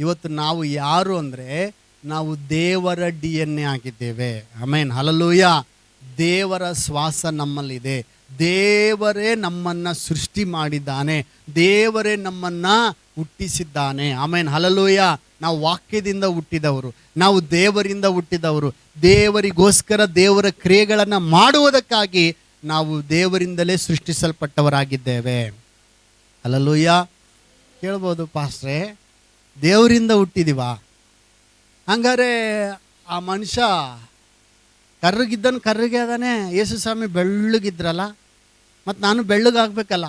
ಇವತ್ತು ನಾವು ಯಾರು ಅಂದರೆ ನಾವು ದೇವರ ಡಿ ಎನ್ ಎ ಆಗಿದ್ದೇವೆ. ಆಮೇನ್. ಹಲಲೂಯ ದೇವರ ಶ್ವಾಸ ನಮ್ಮಲ್ಲಿದೆ. ದೇವರೇ ನಮ್ಮನ್ನು ಸೃಷ್ಟಿ ಮಾಡಿದ್ದಾನೆ. ದೇವರೇ ನಮ್ಮನ್ನು ಹುಟ್ಟಿಸಿದ್ದಾನೆ. ಆಮೇನ್. ಹಲಲೂಯ ನಾವು ವಾಕ್ಯದಿಂದ ಹುಟ್ಟಿದವರು. ನಾವು ದೇವರಿಂದ ಹುಟ್ಟಿದವರು. ದೇವರಿಗೋಸ್ಕರ ದೇವರ ಕ್ರಿಯೆಗಳನ್ನು ಮಾಡುವುದಕ್ಕಾಗಿ ನಾವು ದೇವರಿಂದಲೇ ಸೃಷ್ಟಿಸಲ್ಪಟ್ಟವರಾಗಿದ್ದೇವೆ. ಅಲ್ಲಲ್ಲೂಯ್ಯ ಕೇಳ್ಬೋದು, ಪಾಸ್ಟ್ರೆ. ದೇವರಿಂದ ಹುಟ್ಟಿದೀವ. ಹಂಗಾರೆ ಆ ಮನುಷ್ಯ ಕರ್ರಗಿದ್ದನು ಕರ್ರಗೆ ಅದಾನೆ, ಯೇಸು ಸ್ವಾಮಿ ಬೆಳ್ಳಗಿದ್ರಲ್ಲ ಮತ್ತು ನಾನು ಬೆಳ್ಳಗಾಗಬೇಕಲ್ಲ.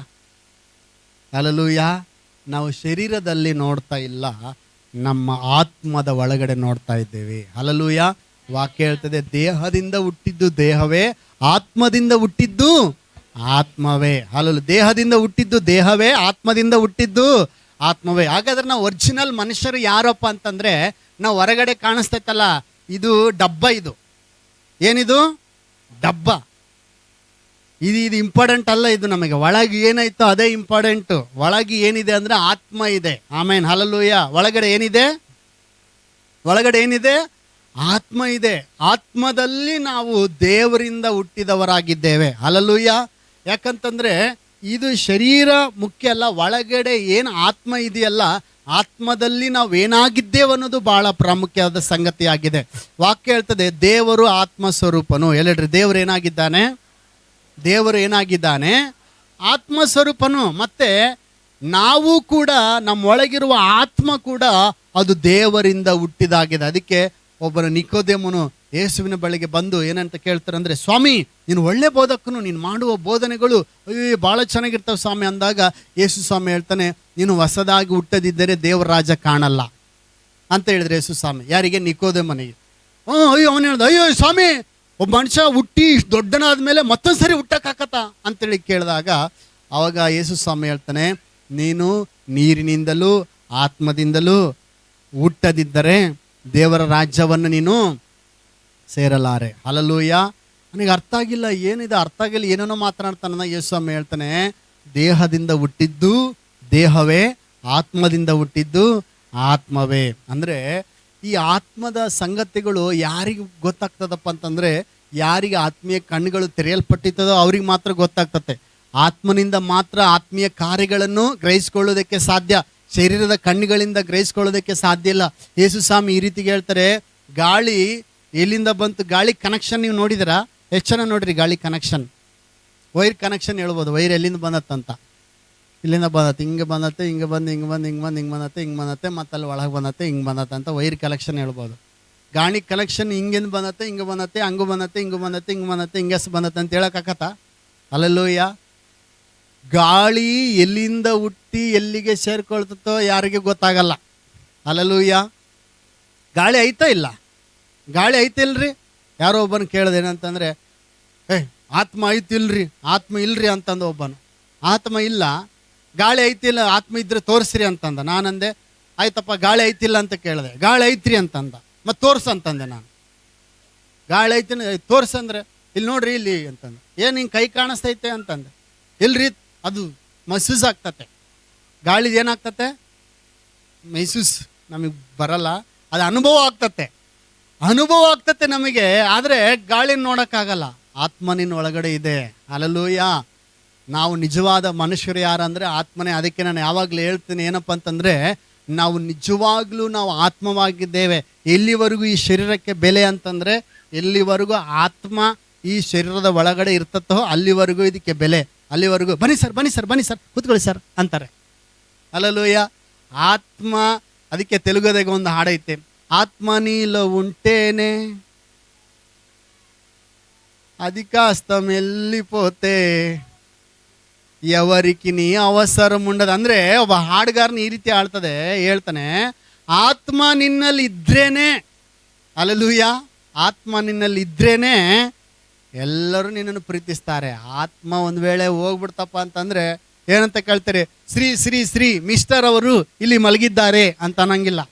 ಅಲ್ಲೂಯ್ಯ ನಾವು ಶರೀರದಲ್ಲಿ ನೋಡ್ತಾ ಇಲ್ಲ, ನಮ್ಮ ಆತ್ಮದ ಒಳಗಡೆ ನೋಡ್ತಾ ಇದ್ದೇವೆ. ಅಲ್ಲಲ್ಲೂಯ್ಯ ವಾಕ್ಯ ಹೇಳ್ತದೆ, ದೇಹದಿಂದ ಹುಟ್ಟಿದ್ದು ದೇಹವೇ, ಆತ್ಮದಿಂದ ಹುಟ್ಟಿದ್ದು ಆತ್ಮವೇ. ಅಲ್ಲಲ್ಲ ದೇಹದಿಂದ ಹುಟ್ಟಿದ್ದು ದೇಹವೇ, ಆತ್ಮದಿಂದ ಹುಟ್ಟಿದ್ದು ಆತ್ಮವೇ. ಹಾಗಾದ್ರೆ ನಾವು ಒರಿಜಿನಲ್ ಮನುಷ್ಯರು ಯಾರಪ್ಪ ಅಂತಂದ್ರೆ ನಾವು ಹೊರಗಡೆ ಕಾಣಿಸ್ತೈತಲ್ಲ, ಇದು ಡಬ್ಬ ಇದು. ಏನಿದು? ಡಬ್ಬ. ಇದು ಇದು ಇಂಪಾರ್ಟೆಂಟ್ ಅಲ್ಲ ಇದು ನಮಗೆ. ಒಳಗೆ ಏನಾಯ್ತೋ ಅದೇ ಇಂಪಾರ್ಟೆಂಟು ಒಳಗೆ ಏನಿದೆ ಅಂದರೆ ಆತ್ಮ ಇದೆ. ಆಮೇನ್. ಹಲಲೂಯ ಒಳಗಡೆ ಏನಿದೆ? ಒಳಗಡೆ ಏನಿದೆ? ಆತ್ಮ ಇದೆ. ಆತ್ಮದಲ್ಲಿ ನಾವು ದೇವರಿಂದ ಹುಟ್ಟಿದವರಾಗಿದ್ದೇವೆ. ಹಲಲೂಯ ಯಾಕಂತಂದ್ರೆ ಇದು ಶರೀರ ಮುಖ್ಯ ಅಲ್ಲ, ಒಳಗಡೆ ಏನು ಆತ್ಮ ಇದೆಯಲ್ಲ, ಆತ್ಮದಲ್ಲಿ ನಾವು ಏನಾಗಿದ್ದೇವೆ ಅನ್ನೋದು ಬಹಳ ಪ್ರಾಮುಖ್ಯವಾದ ಸಂಗತಿಯಾಗಿದೆ. ವಾಕ್ಯ ಹೇಳ್ತದೆ, ದೇವರು ಆತ್ಮ ಸ್ವರೂಪನು ಎಲ್ಲಡ್ರಿ, ದೇವರು ಏನಾಗಿದ್ದಾನೆ? ದೇವರು ಏನಾಗಿದ್ದಾನೆ? ಆತ್ಮ ಸ್ವರೂಪನು ಮತ್ತೆ ನಾವು ಕೂಡ ನಮ್ಮೊಳಗಿರುವ ಆತ್ಮ ಕೂಡ ಅದು ದೇವರಿಂದ ಹುಟ್ಟಿದಾಗಿದೆ. ಅದಕ್ಕೆ ಒಬ್ಬರು ನಿಕೋದೇಮನು ಯೇಸುವಿನ ಬಳಿಗೆ ಬಂದು ಏನಂತ ಕೇಳ್ತಾರೆ ಅಂದರೆ, ಸ್ವಾಮಿ, ನೀನು ಒಳ್ಳೆ ಬೋಧಕನು, ನೀನು ಮಾಡುವ ಬೋಧನೆಗಳು ಅಯ್ಯೋ ಭಾಳ ಚೆನ್ನಾಗಿರ್ತಾವೆ ಸ್ವಾಮಿ ಅಂದಾಗ ಯೇಸು ಸ್ವಾಮಿ ಹೇಳ್ತಾನೆ, ನೀನು ಹೊಸದಾಗಿ ಹುಟ್ಟದಿದ್ದರೆ ದೇವರ ರಾಜ ಕಾಣಲ್ಲ ಅಂತ ಹೇಳಿದ್ರೆ ಯೇಸು ಸ್ವಾಮಿ, ಯಾರಿಗೆ? ನಿಕೋದೇಮನಿಗೆ. ಹ್ಞೂ ಅಯ್ಯೋ, ಅವನು ಹೇಳ್ದ, ಅಯ್ಯೋ, ಸ್ವಾಮಿ, ಒಬ್ಬ ಮನುಷ್ಯ ಹುಟ್ಟಿ ಇಷ್ಟು ದೊಡ್ಡನಾದ ಮೇಲೆ ಮತ್ತೊಂದು ಸರಿ ಹುಟ್ಟಕ್ಕಾಕತ್ತ? ಅಂತೇಳಿ ಕೇಳಿದಾಗ ಆವಾಗ ಯೇಸು ಸ್ವಾಮಿ ಹೇಳ್ತಾನೆ, ನೀನು ನೀರಿನಿಂದಲೂ ಆತ್ಮದಿಂದಲೂ ಹುಟ್ಟದಿದ್ದರೆ ದೇವರ ರಾಜ್ಯವನ್ನು ನೀನು ಸೇರಲಾರೆ. ಹಲಲೂಯ ನನಗೆ ಅರ್ಥ ಆಗಿಲ್ಲ, ಏನಿದೆ? ಅರ್ಥ ಆಗಿಲ್ಲ, ಏನೇನೋ ಮಾತನಾಡ್ತಾನ ಯೇಸು ಸ್ವಾಮಿ ಹೇಳ್ತಾನೆ. ದೇಹದಿಂದ ಹುಟ್ಟಿದ್ದು ದೇಹವೇ, ಆತ್ಮದಿಂದ ಹುಟ್ಟಿದ್ದು ಆತ್ಮವೇ. ಅಂದರೆ ಈ ಆತ್ಮದ ಸಂಗತಿಗಳು ಯಾರಿಗೆ ಗೊತ್ತಾಗ್ತದಪ್ಪ ಅಂತಂದರೆ, ಯಾರಿಗೆ ಆತ್ಮೀಯ ಕಣ್ಣುಗಳು ತೆರೆಯಲ್ಪಟ್ಟಿತ್ತದೋ ಅವ್ರಿಗೆ ಮಾತ್ರ ಗೊತ್ತಾಗ್ತತೆ. ಆತ್ಮನಿಂದ ಮಾತ್ರ ಆತ್ಮೀಯ ಕಾರ್ಯಗಳನ್ನು ಗ್ರಹಿಸ್ಕೊಳ್ಳೋದಕ್ಕೆ ಸಾಧ್ಯ. ಶರೀರದ ಕಣ್ಣುಗಳಿಂದ ಗ್ರಹಿಸ್ಕೊಳ್ಳೋದಕ್ಕೆ ಸಾಧ್ಯ ಇಲ್ಲ. ಯೇಸು ಸ್ವಾಮಿ ಈ ರೀತಿ ಹೇಳ್ತಾರೆ, ಗಾಳಿ ಎಲ್ಲಿಂದ ಬಂತು? ಗಾಳಿ ಕನೆಕ್ಷನ್ ನೀವು ನೋಡಿದಿರಾ? ಜನ ನೋಡ್ರಿ ಗಾಳಿ ಕನೆಕ್ಷನ್ ವೈರ್ ಕನೆಕ್ಷನ್ ಹೇಳ್ಬೋದು. ವೈರ್ ಎಲ್ಲಿಂದ ಬಂದತ್ತಂತ ಇಲ್ಲಿಂದ ಬಂದತ್ತೆ ಹಿಂಗೆ ಬಂದತ್ತೆ, ಹಿಂಗೆ ಬಂದು ಹಿಂಗೆ ಬಂದು ಹಿಂಗೆ ಬಂದು, ಹಿಂಗೆ ಬಂದತ್ತೆ ಹಿಂಗೆ ಬಂದತ್ತೆ, ಮತ್ತೆ ಅಲ್ಲಿ ಒಳಗೆ ಬಂದತ್ತೆ, ಹಿಂಗೆ ಬಂದತ್ತೆ ಅಂತ ವೈರ್ ಕಲೆಕ್ಷನ್ ಹೇಳ್ಬೋದು. ಗಾಳಿ ಕಲೆಕ್ಷನ್ ಹಿಂಗಿಂದ ಬಂದತ್ತೆ, ಹಿಂಗೆ ಬಂದತ್ತೆ, ಹಂಗೂ ಬಂದತ್ತೆ, ಹಿಂಗೆ ಬಂದತ್ತೆ ಹಿಂಗೆ ಬಂದತ್ತೆ ಹಿಂಗೆ ಬಂದತ್ತೆ ಅಂತ ಹೇಳೋಕ್ಕಾಗತ್ತಾ ಅಲ್ಲಲ್ಲೂಯ್ಯ? ಗಾಳಿ ಎಲ್ಲಿಂದ ಹುಟ್ಟಿ ಎಲ್ಲಿಗೆ ಸೇರ್ಕೊಳ್ತೋ ಯಾರಿಗೆ ಗೊತ್ತಾಗಲ್ಲ. ಅಲ್ಲಲ್ಲೂಯ್ಯ ಗಾಳಿ ಐತ ಇಲ್ಲ? ಗಾಳಿ ಐತಿಲ್ರಿ ಯಾರೋ ಒಬ್ಬನ ಕೇಳ್ದೇನಂತಂದ್ರೆ, ಏ, ಆತ್ಮ ಐತಿಲ್ರಿ ಆತ್ಮ ಇಲ್ರಿ ಅಂತಂದ ಒಬ್ಬನು. ಆತ್ಮ ಇಲ್ಲ, ಗಾಳಿ ಐತಿಲ್ಲ ಆತ್ಮ ಇದ್ರೆ ತೋರಿಸ್ರಿ ಅಂತಂದ. ನಾನಂದೆ, ಆಯ್ತಪ್ಪ, ಗಾಳಿ ಐತಿಲ್ಲ ಅಂತ ಕೇಳಿದೆ. ಗಾಳಿ ಐತ್ರಿ ಅಂತಂದ. ಮತ್ತೆ ತೋರ್ಸು ಅಂತಂದೆ ನಾನು. ಗಾಳಿ ಐತಿನ ತೋರ್ಸಂದ್ರೆ ಇಲ್ಲಿ ನೋಡ್ರಿ, ಇಲ್ಲಿ ಅಂತಂದ. ಏನು ಹಿಂಗೆ ಕೈ ಕಾಣಿಸ್ತೈತೆ ಅಂತಂದೆ. ಇಲ್ರಿ ಅದು ಮಸೂಸ್ ಆಗ್ತತೆ ಗಾಳಿದು ಏನಾಗ್ತತೆ? ಮೈಸೂಸ್ ನಮಗೆ ಬರಲ್ಲ. ಅದು ಅನುಭವ ಆಗ್ತತೆ. ಅನುಭವ ಆಗ್ತತೆ ನಮಗೆ, ಆದರೆ ಗಾಳಿನ ನೋಡೋಕ್ಕಾಗಲ್ಲ. ಆತ್ಮನಿನ ಒಳಗಡೆ ಇದೆ. ಅಲ್ಲೂಯ್ಯ. ನಾವು ನಿಜವಾದ ಮನುಷ್ಯರು ಯಾರಂದರೆ ಆತ್ಮನೇ. ಅದಕ್ಕೆ ನಾನು ಯಾವಾಗಲೂ ಹೇಳ್ತೀನಿ, ಏನಪ್ಪ ಅಂತಂದರೆ, ನಾವು ನಿಜವಾಗ್ಲೂ ನಾವು ಆತ್ಮವಾಗಿದ್ದೇವೆ. ಎಲ್ಲಿವರೆಗೂ ಈ ಶರೀರಕ್ಕೆ ಬೆಲೆ ಅಂತಂದರೆ, ಎಲ್ಲಿವರೆಗೂ ಆತ್ಮ ಈ ಶರೀರದ ಒಳಗಡೆ ಇರ್ತತ್ತೋ, ಅಲ್ಲಿವರೆಗೂ ಇದಕ್ಕೆ ಬೆಲೆ. ಅಲ್ಲಿವರೆಗೂ ಬನ್ನಿ ಸರ್ ಬನ್ನಿ ಸರ್ ಬನ್ನಿ ಸರ್ ಕೂತ್ಕೊಳ್ಳಿ ಸರ್ ಅಂತಾರೆ ಅಲ್ಲಲ್ಲೂಯ್ಯ ಆತ್ಮ ಅದಕ್ಕೆ ತೆಲುಗದಾಗ ಒಂದು ಹಾಡೈತೆ ಆತ್ಮ ನೀಲ ಉಂಟೇನೆ అధికాస్తం వెళ్ళిపోతే ఎవరికి నీ అవసరం ఉండదు ಅಂದ್ರೆ ಒಬ್ಬ ಹಾಡುಗಾರನ ಈ ರೀತಿ ಆಳ್ತದೆ ಹೇಳ್ತಾನೆ ಆತ್ಮ ನಿನ್ನಲ್ಲಿ ಇದ್ರೇನೆ ಅಲ್ಲಲೂಯ ಆತ್ಮ ನಿನ್ನಲ್ಲಿ ಇದ್ರೇನೆ ಎಲ್ಲರೂ ನಿನ್ನನ್ನು ಪ್ರೀತಿಸ್ತಾರೆ. ಆತ್ಮ ಒಂದು ವೇಳೆ ಹೋಗ್ಬಿಡ್ತಪ್ಪ ಅಂತಂದ್ರೆ ಏನಂತ ಕೇಳ್ತಾರೆ? ಶ್ರೀ ಶ್ರೀ ಶ್ರೀ ಮಿಸ್ಟರ್ ಅವರು ಇಲ್ಲಿ ಮಲಗಿದ್ದಾರೆ ಅಂತ ಅನ್ನಂಗಿಲ್ಲ.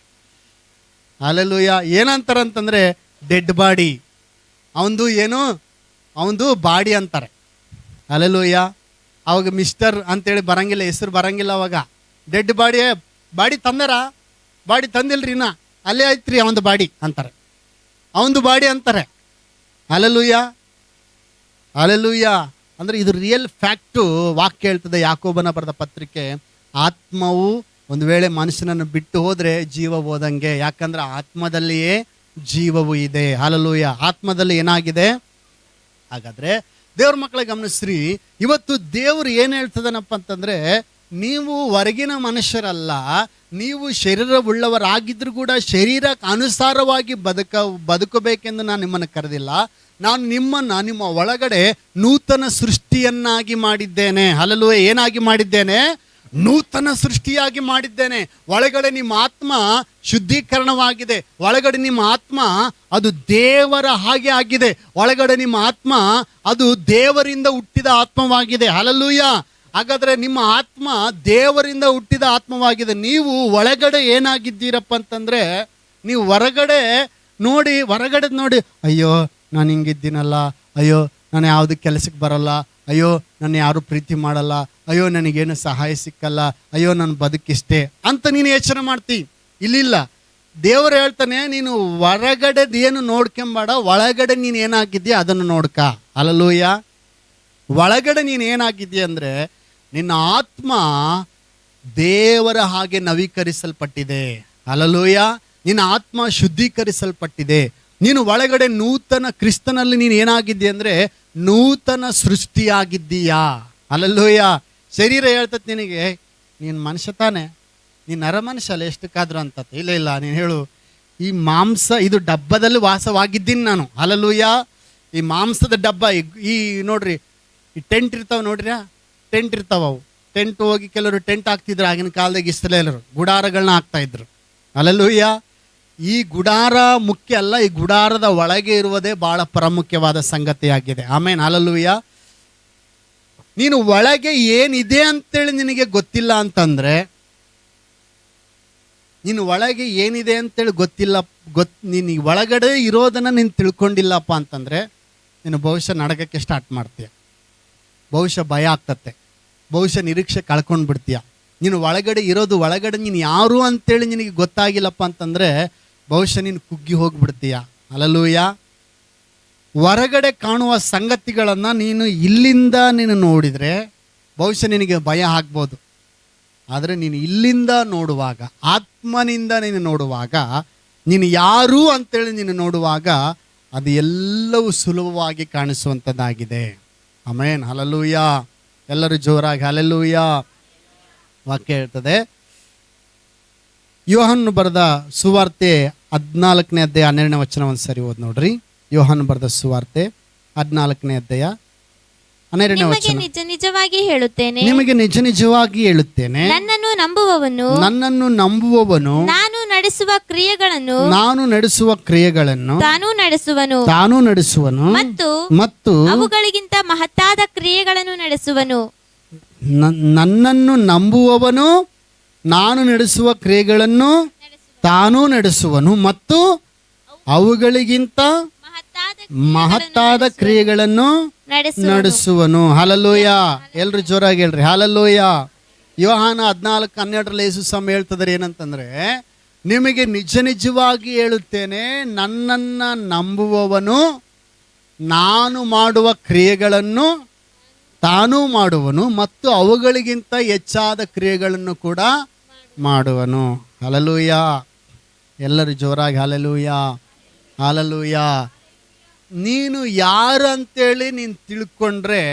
ಏನಂತಾರೆ ಏನಂತಾರಂತಂದ್ರೆ ಡೆಡ್ ಬಾಡಿ. ಅವಂದು ಏನು? ಅವಂದು ಬಾಡಿ ಅಂತಾರೆ. ಅಲ್ಲಲೂಯ್ಯ ಅವಾಗ ಮಿಸ್ಟರ್ ಅಂತೇಳಿ ಬರಂಗಿಲ್ಲ, ಹೆಸರು ಬರಂಗಿಲ್ಲ ಅವಾಗ. ಡೆಡ್ ಬಾಡಿ ಬಾಡಿ ತಂದಾರ? ಬಾಡಿ ತಂದಿಲ್ರಿ ಇನ್ನ. ಅಲ್ಲೇ ಐತ್ರಿ ಅವಂದು ಬಾಡಿ ಅಂತಾರೆ. ಅವಂದು ಬಾಡಿ ಅಂತಾರೆ. ಅಲಲುಯ್ಯ ಅಲಲುಯ್ಯ ಅಂದರೆ ಇದು ರಿಯಲ್ ಫ್ಯಾಕ್ಟು ವಾಕ್ಯ ಹೇಳ್ತದೆ ಯಾಕೋಬನ ಬರೆದ ಪತ್ರಿಕೆ. ಆತ್ಮವು ಒಂದು ವೇಳೆ ಮನುಷ್ಯನನ್ನು ಬಿಟ್ಟು ಹೋದರೆ ಜೀವ ಹೋದಂಗೆ. ಯಾಕಂದ್ರೆ ಆತ್ಮದಲ್ಲಿಯೇ ಜೀವವು ಇದೆ. ಅಲಲೂಯ ಆತ್ಮದಲ್ಲಿ ಏನಾಗಿದೆ? ಹಾಗಾದ್ರೆ ದೇವ್ರ ಮಕ್ಕಳ ಗಮನಿಸ್ರಿ. ಇವತ್ತು ದೇವರು ಏನು ಹೇಳ್ತದನಪ್ಪ ಅಂತಂದ್ರೆ, ನೀವು ಹೊರಗಿನ ಮನುಷ್ಯರಲ್ಲ, ನೀವು ಶರೀರವುಳ್ಳವರಾಗಿದ್ರೂ ಕೂಡ ಶರೀರಕ್ಕೆ ಅನುಸಾರವಾಗಿ ಬದುಕ, ಬದುಕಬೇಕೆಂದು ನಾನು ನಿಮ್ಮನ್ನು ಕರೆದಿಲ್ಲ. ನಾನು ನಿಮ್ಮನ್ನು ನಿಮ್ಮ ಒಳಗಡೆ ನೂತನ ಸೃಷ್ಟಿಯನ್ನಾಗಿ ಮಾಡಿದ್ದೇನೆ. ಹಲಲು ಏನಾಗಿ ಮಾಡಿದ್ದೇನೆ? ನೂತನ ಸೃಷ್ಟಿಯಾಗಿ ಮಾಡಿದ್ದೇನೆ. ಒಳಗಡೆ ನಿಮ್ಮ ಆತ್ಮ ಶುದ್ಧೀಕರಣವಾಗಿದೆ. ಒಳಗಡೆ ನಿಮ್ಮ ಆತ್ಮ ಅದು ದೇವರ ಹಾಗೆ ಆಗಿದೆ. ಒಳಗಡೆ ನಿಮ್ಮ ಆತ್ಮ ಅದು ದೇವರಿಂದ ಹುಟ್ಟಿದ ಆತ್ಮವಾಗಿದೆ. ಹಲಲೂಯ ಹಾಗಾದರೆ ನಿಮ್ಮ ಆತ್ಮ ದೇವರಿಂದ ಹುಟ್ಟಿದ ಆತ್ಮವಾಗಿದೆ. ನೀವು ಒಳಗಡೆ ಏನಾಗಿದ್ದೀರಪ್ಪ ಅಂತಂದ್ರೆ, ನೀವು ಹೊರಗಡೆ ನೋಡಿ ಹೊರಗಡೆ ನೋಡಿ, ಅಯ್ಯೋ ನಾನು ಹಿಂಗಿದ್ದೀನಲ್ಲ, ಅಯ್ಯೋ, ನಾನು ಯಾವುದು ಕೆಲಸಕ್ಕೆ ಬರಲ್ಲ, ಅಯ್ಯೋ ನನ್ನ ಯಾರು ಪ್ರೀತಿ ಮಾಡಲ್ಲ, ಅಯ್ಯೋ, ನನಗೇನು ಸಹಾಯ ಸಿಕ್ಕಲ್ಲ, ಅಯ್ಯೋ ನನ್ನ ಬದುಕಿಷ್ಟೇ ಅಂತ ನೀನು ಯೋಚನೆ ಮಾಡ್ತಿ. ಇಲ್ಲಿಲ್ಲ. ದೇವರು ಹೇಳ್ತಾನೆ, ನೀನು ಹೊರಗಡೆದೇನು ನೋಡ್ಕೊಂಬೇಡ, ಒಳಗಡೆ ನೀನು ಏನಾಗಿದ್ದೀಯ ಅದನ್ನು ನೋಡ್ಕ. ಅಲ್ಲೂಯ್ಯ ಒಳಗಡೆ ನೀನು ಏನಾಗಿದ್ದೀಯ ಅಂದರೆ, ನಿನ್ನ ಆತ್ಮ ದೇವರ ಹಾಗೆ ನವೀಕರಿಸಲ್ಪಟ್ಟಿದೆ. ಅಲಲೂಯ ನಿನ್ನ ಆತ್ಮ ಶುದ್ಧೀಕರಿಸಲ್ಪಟ್ಟಿದೆ. ನೀನು ಒಳಗಡೆ ನೂತನ ಕ್ರಿಸ್ತನಲ್ಲಿ ನೀನು ಏನಾಗಿದ್ದಿ ಅಂದರೆ ನೂತನ ಸೃಷ್ಟಿಯಾಗಿದ್ದೀಯಾ? ಅಲ್ಲಲ್ಲೋಯ್ಯ. ಶರೀರ ಹೇಳ್ತದೆ ನಿನಗೆ, ನೀನು ಮನುಷ್ಯ ತಾನೆ, ನೀನು ನರ ಮನುಷ್ಯ ಅಲ್ಲ, ಎಷ್ಟಕ್ಕಾದ್ರೂ ಅಂತ. ಇಲ್ಲ ಇಲ್ಲ, ನೀನು ಹೇಳು. ಈ ಮಾಂಸ, ಇದು ಡಬ್ಬದಲ್ಲಿ ವಾಸವಾಗಿದ್ದೀನಿ ನಾನು. ಅಲ್ಲಲ್ಲೂಯ್ಯ. ಈ ಮಾಂಸದ ಡಬ್ಬ, ಈ- ನೋಡ್ರಿ, ಈ ಟೆಂಟ್ ಇರ್ತಾವ ನೋಡ್ರಿ ಟೆಂಟ್ ಇರ್ತಾವೆ ಅವು. ಟೆಂಟ್ ಹೋಗಿ ಕೆಲವರು ಟೆಂಟ್ ಹಾಕ್ತಿದ್ರು ಆಗಿನ ಕಾಲದಾಗ ಇಷ್ಟಲೆಲ್ಲರು ಗುಡಾರಗಳನ್ನ ಹಾಕ್ತಾ ಇದ್ರು. ಅಲ್ಲಲ್ಲೂಯ್ಯ. ಈ ಗುಡಾರ ಮುಖ್ಯ ಅಲ್ಲ, ಈ ಗುಡಾರದ ಒಳಗೆ ಇರುವುದೇ ಬಹಳ ಪ್ರಾಮುಖ್ಯವಾದ ಸಂಗತಿಯಾಗಿದೆ. ಆಮೇನ್ ಅಲ್ಲಲ್ಲೂಯ್ಯ ನೀನು ಒಳಗೆ ಏನಿದೆ ಅಂತೇಳಿ ನಿನಗೆ ಗೊತ್ತಿಲ್ಲ ಅಂತಂದ್ರೆ, ನೀನು ಒಳಗೆ ಏನಿದೆ ಅಂತೇಳಿ ಗೊತ್ತಿಲ್ಲ, ಗೊತ್, ನೀನು ಒಳಗಡೆ ಇರೋದನ್ನ ನೀನು ತಿಳ್ಕೊಂಡಿಲ್ಲಪ್ಪ ಅಂತಂದ್ರೆ, ನೀನು ಬಹುಶಃ ನಡಗಕ್ಕೆ ಸ್ಟಾರ್ಟ್ ಮಾಡ್ತೀಯ. ಬಹುಶಃ ಭಯ ಆಗ್ತತ್ತೆ. ಬಹುಶಃ ನಿರೀಕ್ಷೆ ಕಳ್ಕೊಂಡು ಬಿಡ್ತೀಯ ನೀನು ಒಳಗಡೆ ಇರೋದು ಒಳಗಡೆ ನೀನು ಯಾರು ಅಂತೇಳಿ ನಿನಗೆ ಗೊತ್ತಾಗಿಲ್ಲಪ್ಪ ಅಂತಂದರೆ ಬಹುಶಃ ನೀನು ಕುಗ್ಗಿ ಹೋಗ್ಬಿಡ್ತೀಯ. ಅಲಲೂಯ ಹೊರಗಡೆ ಕಾಣುವ ಸಂಗತಿಗಳನ್ನು ನೀನು ಇಲ್ಲಿಂದ ನೀನು ನೋಡಿದರೆ ಬಹುಶಃ ನಿನಗೆ ಭಯ ಆಗ್ಬೋದು. ಆದರೆ ನೀನು ಇಲ್ಲಿಂದ ನೋಡುವಾಗ, ಆತ್ಮನಿಂದ ನೀನು ನೋಡುವಾಗ, ನೀನು ಯಾರು ಅಂತೇಳಿ ನೀನು ನೋಡುವಾಗ ಅದು ಎಲ್ಲವೂ ಸುಲಭವಾಗಿ ಕಾಣಿಸುವಂಥದ್ದಾಗಿದೆ ಅಮೇನ್ ಹಲಲೂಯ ಎಲ್ಲರೂ ಜೋರಾಗಿ ಹಲಲೂಯ ವಾಕ್ಯ ಹೇಳ್ತದೆ. ಯೋಹನ್ನು ಬರೆದ ಸುವಾರ್ತೆ ಹದಿನಾಲ್ಕನೇ ಅಧ್ಯಾಯ ಹನ್ನೆರಡನೇ ವಚನ ಒಂದು ಸರಿ ಓದ್ ನೋಡ್ರಿ. ಯೋಹಾನ್ ಬರೆದ ಸುವಾರ್ತೆ ಹದಿನಾಲ್ಕನೇ ಅಧ್ಯಾಯ ಹನ್ನೆರಡನೇ ನಿಮಗೆ ವಚನ. ನಿಜ ನಿಜವಾಗಿ ಹೇಳುತ್ತೇನೆ. ನಿಮಗೆ ನಿಜ ನಿಜವಾಗಿ ಹೇಳುತ್ತೇನೆ. ನನ್ನನ್ನು ನಂಬುವವನು. ನನ್ನನ್ನು ನಂಬುವವನು. ನಾನು ನಡೆಸುವ ಕ್ರಿಯೆಗಳನ್ನು. ನಾನು ನಡೆಸುವ ಕ್ರಿಯೆಗಳನ್ನು. ತಾನೂ ನಡೆಸುವನು. ತಾನು ನಡೆಸುವನು. ಮತ್ತು ಮತ್ತು ಅವುಗಳಿಗಿಂತ ಮಹತ್ತಾದ ಕ್ರಿಯೆಗಳನ್ನು ನಡೆಸುವನು. ನ- ನನ್ನನ್ನು ನಂಬುವವನು. ನಾನು ನಡೆಸುವ ಕ್ರಿಯೆಗಳನ್ನು ತಾನೂ ನಡೆಸುವನು ಮತ್ತು ಅವುಗಳಿಗಿಂತ ಮಹತ್ತಾದ ಕ್ರಿಯೆಗಳನ್ನು ನಡೆಸು ನಡೆಸುವನು. ಹಾಲಲ್ಲೂಯ ಎಲ್ರು ಜೋರಾಗಿ ಹೇಳ್ರಿ. ಹಾಲಲ್ಲೂಯ ಯೋಹಾನ ಹದಿನಾಲ್ಕು ಹನ್ನೆರಡರಲ್ಲಿ ಯೇಸು ಸ್ವಾಮಿ ಹೇಳ್ತದ್ರೆ ಏನಂತಂದ್ರೆ ನಿಮಗೆ ನಿಜ ನಿಜವಾಗಿ ಹೇಳುತ್ತೇನೆ ನನ್ನನ್ನು ನಂಬುವವನು ನಾನು ಮಾಡುವ ಕ್ರಿಯೆಗಳನ್ನು ತಾನೂ ಮಾಡುವನು ಮತ್ತು ಅವುಗಳಿಗಿಂತ ಹೆಚ್ಚಾದ ಕ್ರಿಯೆಗಳನ್ನು ಕೂಡ ಮಾಡುವನು. ಹಲಲೂಯ ಎಲ್ಲರೂ ಜೋರಾಗಿ ಹಾಲಲೂಯ ಹಾಲಲೂಯ. ನೀನು ಯಾರು ಅಂತೇಳಿ ನೀನು ತಿಳ್ಕೊಂಡ್ರೆ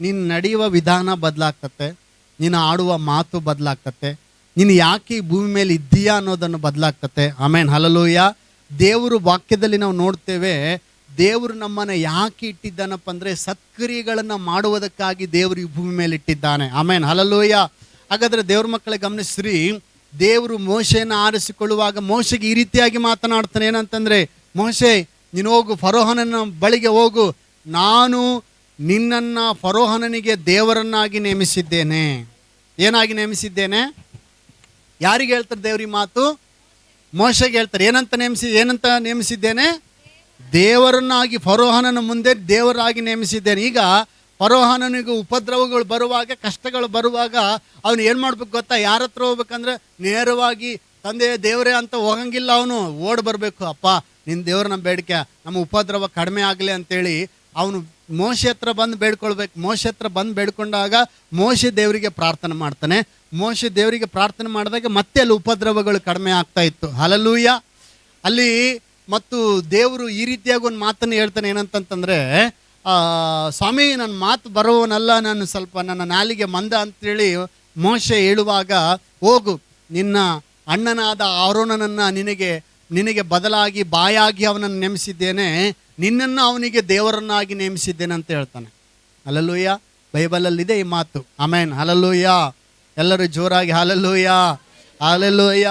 ನೀನು ನಡೆಯುವ ವಿಧಾನ ಬದಲಾಗ್ತತೆ ನೀನು ಆಡುವ ಮಾತು ಬದಲಾಗ್ತತೆ ನೀನು ಯಾಕೆ ಭೂಮಿ ಮೇಲೆ ಇದ್ದೀಯಾ ಅನ್ನೋದನ್ನು ಬದಲಾಗ್ತತೆ ಆಮೇನ್, ಹಲಲೂಯ. ದೇವರು ವಾಕ್ಯದಲ್ಲಿ ನಾವು ನೋಡ್ತೇವೆ, ದೇವರು ನಮ್ಮನ್ನು ಯಾಕೆ ಇಟ್ಟಿದ್ದಾನಪ್ಪ ಅಂದರೆ ಸತ್ಕ್ರಿಯೆಗಳನ್ನು ಮಾಡುವುದಕ್ಕಾಗಿ ದೇವರು ಈ ಭೂಮಿ ಮೇಲೆ ಇಟ್ಟಿದ್ದಾನೆ. Amen, hallelujah. ಹಾಗಾದರೆ ದೇವ್ರ ಮಕ್ಕಳ ಗಮನಿಸ್ರಿ ದೇವರು ಮೋಶೆಯನ್ನು ಆರಿಸಿಕೊಳ್ಳುವಾಗ ಮೋಶೆಗೆ ಈ ರೀತಿಯಾಗಿ ಮಾತನಾಡ್ತಾನೆ ಏನಂತಂದ್ರೆ, ಮೋಶೆ ನೀನು ಹೋಗು, ಫರೋಹನನ ಬಳಿಗೆ ಹೋಗು. ನಾನು ನಿನ್ನನ್ನ ಫರೋಹನನಿಗೆ ದೇವರನ್ನಾಗಿ ನೇಮಿಸಿದ್ದೇನೆ. ಏನಾಗಿ ನೇಮಿಸಿದ್ದೇನೆ? ಯಾರಿಗೆ ಹೇಳ್ತಾರೆ ದೇವ್ರಿ ಮಾತು? ಮೋಶೆಗೆ ಹೇಳ್ತಾರೆ. ಏನಂತ ನೇಮಿಸಿ, ಏನಂತ ನೇಮಿಸಿದ್ದೇನೆ? ದೇವರನ್ನಾಗಿ, ಫರೋಹನನ ಮುಂದೆ ದೇವರಾಗಿ ನೇಮಿಸಿದ್ದೇನೆ. ಈಗ ಫರೋಹನನಿಗೆ ಉಪದ್ರವಗಳು ಬರುವಾಗ, ಕಷ್ಟಗಳು ಬರುವಾಗ ಅವನು ಏನು ಮಾಡ್ಬೇಕು ಗೊತ್ತಾ? ಯಾರ ಹತ್ರ ಹೋಗ್ಬೇಕಂದ್ರೆ ನೇರವಾಗಿ ತಂದೆ ದೇವರೇ ಅಂತ ಹೋಗಂಗಿಲ್ಲ ಅವನು. ಓಡ್ ಬರಬೇಕು, ಅಪ್ಪ ನಿನ್ನ ದೇವ್ರ ನಮ್ಮ ಬೇಡಿಕೆ. ನಮ್ಮ ಉಪದ್ರವ ಕಡಿಮೆ ಆಗಲಿ ಅಂತೇಳಿ ಅವನು ಮೋಶೆ ಹತ್ರ ಬಂದು ಬೇಡ್ಕೊಳ್ಬೇಕು. ಮೋಶೆ ಹತ್ರ ಬಂದು ಬೇಡ್ಕೊಂಡಾಗ ಮೋಶೆ ದೇವರಿಗೆ ಪ್ರಾರ್ಥನೆ ಮಾಡ್ತಾನೆ. ಮೋಶೆ ದೇವರಿಗೆ ಪ್ರಾರ್ಥನೆ ಮಾಡಿದಾಗ ಮತ್ತೆ ಅಲ್ಲಿ ಉಪದ್ರವಗಳು ಕಡಿಮೆ ಆಗ್ತಾ ಇತ್ತು. ಹಲಲೂಯ ಅಲ್ಲಿ ಮತ್ತು ದೇವರು ಈ ರೀತಿಯಾಗಿ ಒಂದು ಮಾತನ್ನು ಹೇಳ್ತಾನೆ ಏನಂತಂತಂದರೆ ಸ್ವಾಮಿ ನನ್ನ ಮಾತು ಬರೋವನಲ್ಲ ನಾನು ಸ್ವಲ್ಪ ನನ್ನ ನಾಲಿಗೆ ಮಂದ ಅಂತೇಳಿ ಮೋಶೆ ಹೇಳುವಾಗ, ಹೋಗು, ನಿನ್ನ ಅಣ್ಣನಾದ ಆರೋನನನ್ನು ನಿನಗೆ ನಿನಗೆ ಬದಲಾಗಿ ಬಾಯಾಗಿ ಅವನನ್ನು ನೇಮಿಸಿದ್ದೇನೆ, ನಿನ್ನನ್ನು ಅವನಿಗೆ ದೇವರನ್ನಾಗಿ ನೇಮಿಸಿದ್ದೇನೆ ಅಂತ ಹೇಳ್ತಾನೆ. ಅಲಲ್ಲೂಯ್ಯ ಬೈಬಲಲ್ಲಿದೆ ಈ ಮಾತು. ಆಮೇನ್. ಅಲಲ್ಲೂಯ್ಯ ಎಲ್ಲರೂ ಜೋರಾಗಿ ಅಲಲ್ಲೂಯ್ಯ ಹಲಲೂಯ